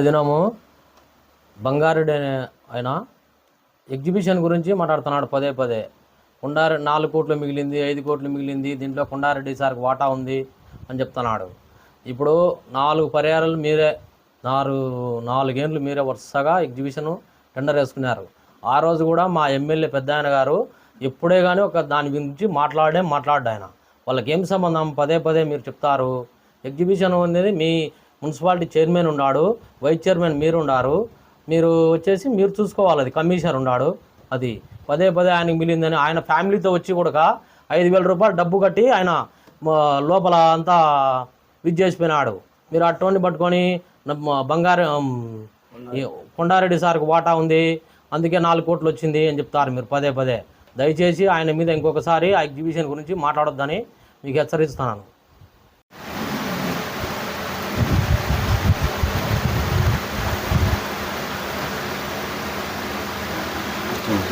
దినము బంగారుడు అనే- ఆయన ఎగ్జిబిషన్ గురించి మాట్లాడుతున్నాడు పదే పదే. కుండారెడ్డి నాలుగు కోట్లు మిగిలింది ఐదు కోట్లు మిగిలింది దీంట్లో కుండారెడ్డి సార్కి వాటా ఉంది అని చెప్తున్నాడు. ఇప్పుడు నాలుగు పరిహారాలు మీరే నాలుగు నాలుగేండ్లు మీరే వరుసగా ఎగ్జిబిషన్ టెండర్ వేసుకున్నారు. ఆ రోజు కూడా మా ఎమ్మెల్యే పెద్ద ఆయన గారు ఎప్పుడే కానీ ఒక దాని గురించి మాట్లాడే మాట్లాడ్డాయన. వాళ్ళకి ఏం సంబంధం పదే పదే మీరు చెప్తారు. ఎగ్జిబిషన్ అనేది మీ మున్సిపాలిటీ చైర్మన్ ఉన్నాడు వైస్ చైర్మన్ మీరు ఉన్నారు. మీరు వచ్చేసి మీరు చూసుకోవాలి అది కమిషనర్ ఉన్నాడు అది. పదే పదే ఆయనకి మిగిలిందని ఆయన ఫ్యామిలీతో వచ్చి కూడా ఐదు వేల రూపాయలు డబ్బు కట్టి ఆయన లోపల అంతా విజ్ చేసిపోయినాడు మీరు అటువంటి పట్టుకొని బంగారం కొండారెడ్డి సార్కి వాటా ఉంది అందుకే నాలుగు కోట్లు వచ్చింది అని చెప్తారు మీరు పదే పదే. దయచేసి ఆయన మీద ఇంకొకసారి ఆ ఎగ్జిబిషన్ గురించి మాట్లాడొద్దని మీకు హెచ్చరిస్తున్నాను. হুম